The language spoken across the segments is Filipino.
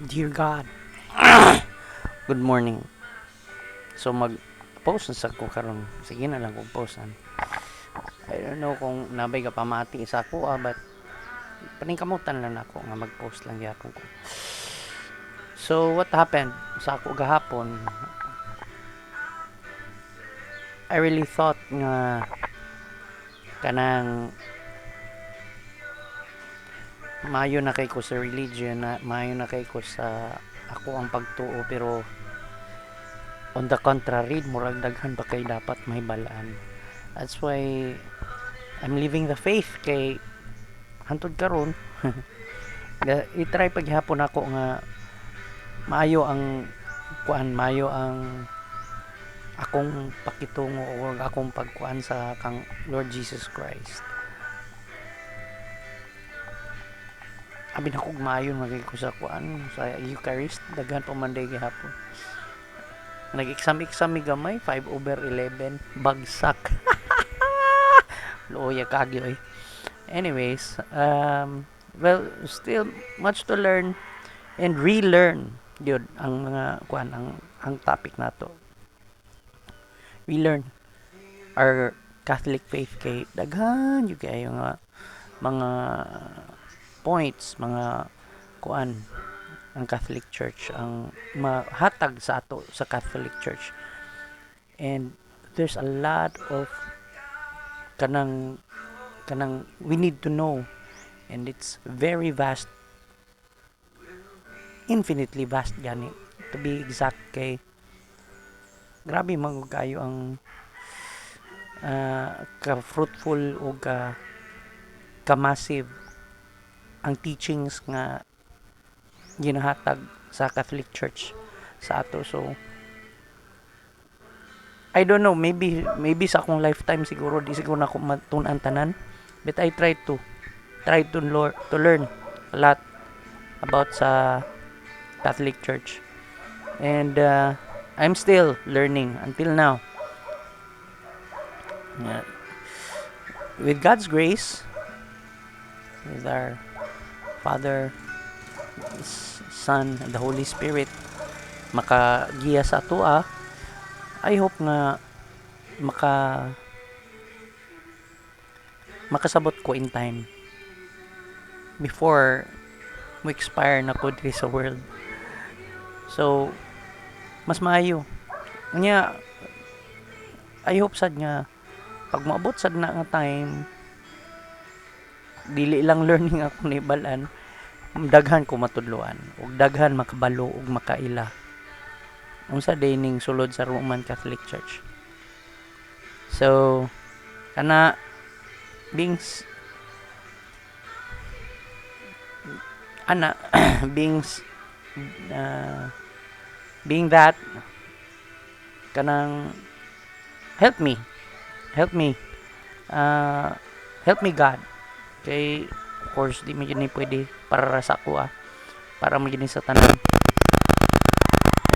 Dear God. Good morning. So mag post na sa ko karon. Sige na lang kung post na. I don't know kung nabay ka pamati sa ako ah, but paningkamutan lang ako nga mag-post lang yapon ko. So what happened sa ako gahapon? I really thought nga kanang mayo na kay ko sa religion na mayo na kay ko sa ako ang pagtuo pero on the contrary murag daghan pa kay dapat may balaan. That's why I'm living the faith kay hantod karon. I-try paghapon ako nga maayo ang kuan maayo ang akong pakitungo o akong pagkuan sa kang Lord Jesus Christ abi na kog maayo magay ko sa kuan sa Eucharist daghan pa man gihapon. Nag-exam exam mi gamay 5 over 11 bagsak. Looya kagyo eh anyways um well still much to learn and relearn yun ang mga kuan ang ang topic nato relearn our Catholic faith kay daghan yung kayo nga mga points mga kuan ang Catholic Church ang mahatag sa ato sa Catholic Church. And there's a lot of kanang kanang we need to know. And it's very vast infinitely vast gani to be exact kay grabe man kayo ang ah, ka-fruitful o ka ka-massive ang teachings nga ginahatag sa Catholic Church sa ato. So I don't know maybe maybe sa akong lifetime siguro di siguro na ako matun-an tanan. But I try to try to learn to learn a lot about sa Catholic Church. And uh, I'm still learning until now. With God's grace with our Father Son and the Holy Spirit makagiya sa ato ah. I hope nga maka makasabot ko in time before mo expire na ko diri sa world. So mas maayo. Nya I hope sad nga pag maabot sad na nga time dili lang learning ako ni balan. Daghan ko matudloan ug daghan makabalo ug makaila. Unsa day ning sulod sa Roman Catholic Church? So kana being ana being uh, being that kanang help me. Help me. Uh, help me God kay of course di mo ni pwede para sa ako ah. Para mo yun sa tanan.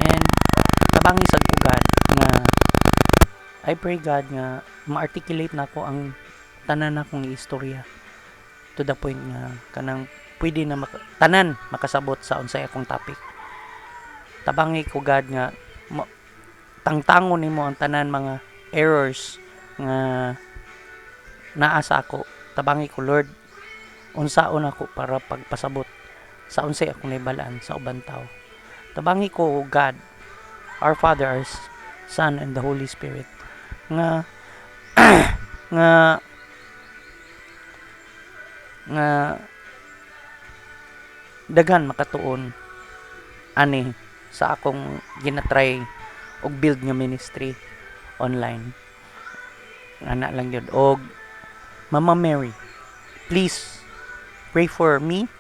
And tabangi sad ko God nga I pray God nga ma-articulate na ko ang tanan akong istorya to the point nga kanang pwede na maka, tanan makasabot sa unsay akong topic. Tabangi ko God nga ma- tangtangon nimo ang tanan mga errors nga naa sa ako tabangi ko Lord unsaon ako para pagpasabot? Sa unsay akong naibalaan sa ubang tao? Tabangi ko God our Father our Son and the Holy Spirit. Nga nga nga daghan makatuon ani sa akong ginatry og build nga ministry online. Ana lang yun. Og Mama Mary please pray for me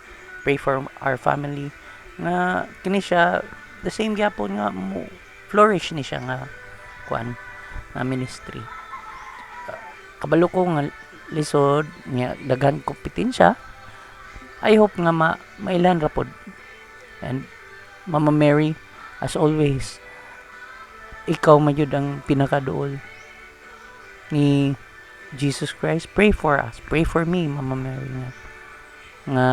pray for our family. Nga kini siya the same gyapon nga mo flourish ni siya nga kuan nga ministry. Kabalo ko nga lisod nga daghan kompetensya I hope nga ma mailan ra pod. And Mama Mary as always ikaw mayud ang pinakaduol ni Jesus Christ, pray for us. Pray for me, Mama Mary nga. Nga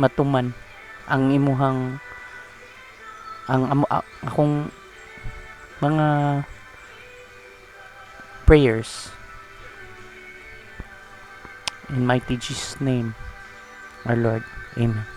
matuman ang imuhang ang um, akong mga prayers in mighty Jesus name our Lord amen